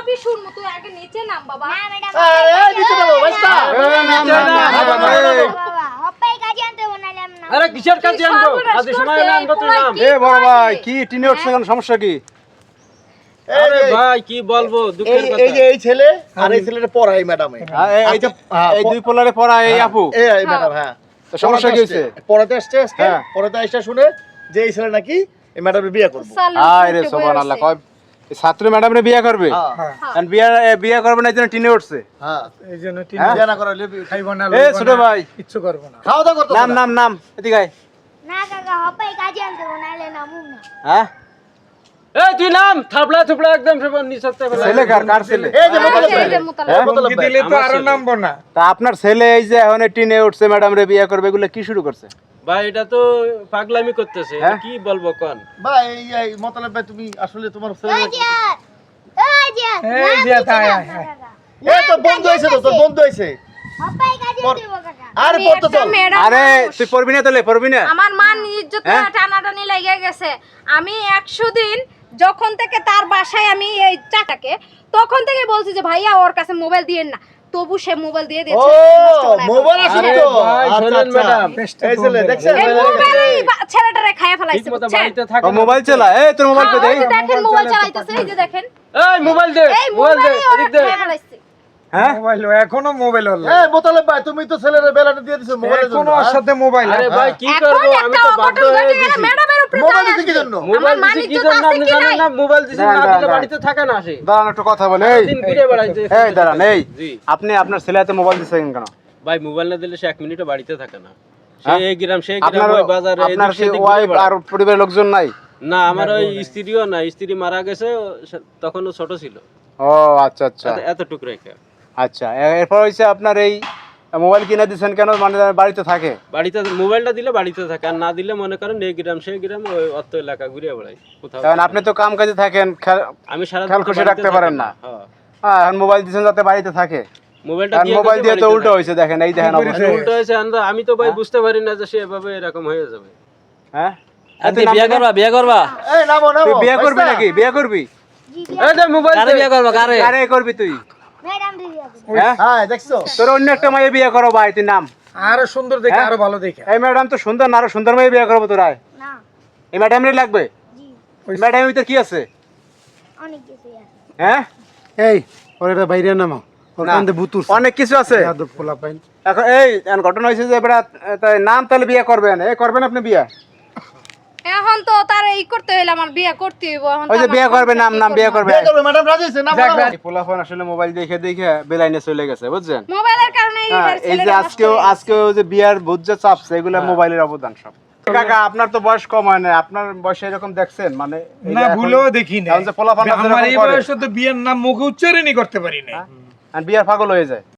সবই শুনব তুই আগে নিচে নাম বাবা। না ম্যাডাম আরে এই নিচে নামো ভাইস্তা এই, হ্যাঁ, নাম, বাবা, এই। বাবা হপ্পাই কাজে আনতে বনালাম না। আরে কিসের কাছে আনব? সর্বনাশ সময় করছে, আনব তুই নাম। এ বড় ভাই কি টিনে উঠছে কেন সমস্যা কি? আরে ভাই কি বলব দুঃখের কথা। এই যে এই ছেলে আর এই ছেলেটা পড়াই ম্যাডামে। হ্যাঁ, এই- এই যে হ্যাঁ, এই দুই পোলারে পড়া এই আপু। এই এই ম্যাডাম হ্যাঁ। তো সমস্যা কি হয়েছে? পড়াতে আসছে আজকে? হ্যাঁ। পড়াতে আসছে শুনে যে এই ছেলে নাকি এই ম্যাডামের বিয়ে করব। আয় রে সুবহানাল্লাহ কয় ছাত্র ম্যাডাম রে বিয়ে করবে? হ্যাঁ। আর বিয়ে বিয়ে করবে না এই জন্য টিনে উঠছে। হ্যাঁ। এই জন্য তিন হ্যাঁ? বিয়ে না করালে খাইব না এ ছোট ভাই। কিচ্ছু করব না। খাওয়া দাওয়া করতে নাম নাম নাম এদিকে আয়। না কাকা হপ্পাই কাজে আনতে বনাইলে নামুক না। হ্যাঁ? এই তুই নাম থাপড়া থুপড়া একদম সে নিচতে ফেলে ছেলে কার কার ছেলে? এই যে মোতালেব। হ্যাঁ? দিলে তো আরও। নামবো না। তা আপনার ছেলে এই যে এখন টিনে উঠছে ম্যাডাম রে বিয়ে করবে এগুলো কি শুরু করছে? ভাই এটা তো পাগলামি করতেছে হ্যাঁ? কি বলব কোন? ভাই এই মোতালেব ভাই তুমি আসলে তোমার এই। এই তো বন্ধু হয়েছে তো তোর বন্ধু কাকা। আরে পড়তে চল। আরে তুই পড়বি না তাহলে পড়বি না। আমার মান ইজ্জত হ্যাঁ? টানাটানি লেগে গেছে। আমি একশো দিন যখন থেকে তার বাসায় আমি এই চাটাকে তখন থেকে বলছি যে ভাইয়া ওর কাছে মোবাইল দিয়েন না। তবু সে মোবাইল দিয়ে দিয়েছে। মোবাইল এখন। আসলে তো। আচ্ছা, আচ্ছা। ম্যাডাম। এই ছেলে দেখছেন এই মোবাইলেই বা- ছেলেটারে খাইয়া ফেলাইছে ঠিক মতো বাড়িতে থাকে ও মোবাইল চালা এই তোর মোবাইল কই হ্যাঁ, দেই দেখেন মোবাইল চালাইতেছে এই যে দেখেন। এই মোবাইল দে মোবাইল দে এদিক দে। হ্যাঁ? মোবাইল এখনও মোবাইল ওর এই মোতালেব ভাই তুমি তো ছেলের বেলাটা দিয়ে দিছো মোবাইলের জন্য। এখনও ওর হ্যাঁ? সাথে মোবাইল আরে ভাই কি এখন করব? আমি তো বাধ্য হয়ে গেছি। মোবাইল দিছে কি জন্য? মোবাইল আমার কি জন্য আপনি জানেন না? মোবাইল দিছি না দিলে বাড়িতে থাকে না সে। দাঁড়ান একটু কথা বলে এই দিন ঘুরে বেড়াইছে এই দাঁড়ান এই। আপনি আপনার ছেলে হাতে মোবাইল দিচ্ছেন কেন? ভাই মোবাইল না দিলে সে এক মিনিটও বাড়িতে থাকে না। সে হ্যাঁ? গ্রাম সেই গ্রাম ওই বাজারে আপনার এদিক কি সেদিক ঘুরে ওয়াইফ আর পরিবারের লোকজন নাই? না আমার ওই স্ত্রীও না স্ত্রী মারা গেছে তখন ছোট ছিল। ও আচ্ছা আচ্ছা। এত- আচ্ছা এরপর হচ্ছে আপনার এই মোবাইল কিনে দিচ্ছেন কেন? মানে বাড়িতে থাকে। বাড়িতে মোবাইলটা দিলে বাড়িতে থাকে আর না দিলে মনে করেন এই গ্রাম সেই গ্রাম ওই অত এলাকা ঘুরে বেড়াই কোথাও। কারণ আপনি তো কাম কাজে থাকেন আমি সারা খেয়াল খুশি রাখতে পারেন না। হ্যাঁ। এখন মোবাইল দিচ্ছেন যাতে বাড়িতে থাকে। মোবাইলটা দিয়ে মোবাইল দিয়ে তো উল্টো। হয়েছে দেখেন এই দেখেন কি উল্টো হয়েছে আমি তো ভাই বুঝতে পারি না যে সে এভাবে এরকম হয়ে যাবে। হ্যাঁ? বিয়া করবা বিয়া করবা? এই নামো নামো তুই বিয়ে করবি নাকি? বিয়ে করবি? এই যে মোবাইল কারে বিয়া করবা কারে? আরে করবি তুই? হ্যাঁ? হ্যাঁ দেখছ? তোর অন্য একটা মেয়ে বিয়ে করো ভাই তুই নাম। আরও সুন্দর দেখে হ্যাঁ? আরও ভালো দেখে। এই ম্যাডাম তো সুন্দর না আরও সুন্দর মেয়ে বিয়ে করব তোরা না। এই ম্যাডামেরই লাগবে? জি। ম্যাডামের ভিতর কি আছে? অনেক কিছুই আছে। হ্যাঁ? এই ওরে অনেক কিছু আছে। এখন এই ঘটনা হয়েছে যে এবার নাম তাহলে বিয়ে করবেন। এই করবেন আপনি বিয়ে? এখন তো তার এই করতে হইলে আমার বিয়ে করতে হইব এখন ওই যে বিয়ে করবে নাম নাম বিয়ে করবে। বিয়ে করবে ম্যাডাম রাজি হয়েছে নামো নামো। পোলাফোন আসলে মোবাইল দেখে দেখে বেলাইনে চলে গেছে বুঝছেন? মোবাইলের কারণে এই হ্যাঁ, এই যে আজকেও হয়ে আজকেও যে বিয়ার ভোজ যে চাপছে এগুলো মোবাইলের অবদান সব। কাকা আপনার তো বয়স কম হয় না আপনার বয়সে এরকম দেখছেন? মানে না ভুলেও দেখি না আমার এই বয়সে তো বিয়ের নাম মুখে উচ্চারণই করতে পারি না আর বিয়ার পাগল হয়ে যায়।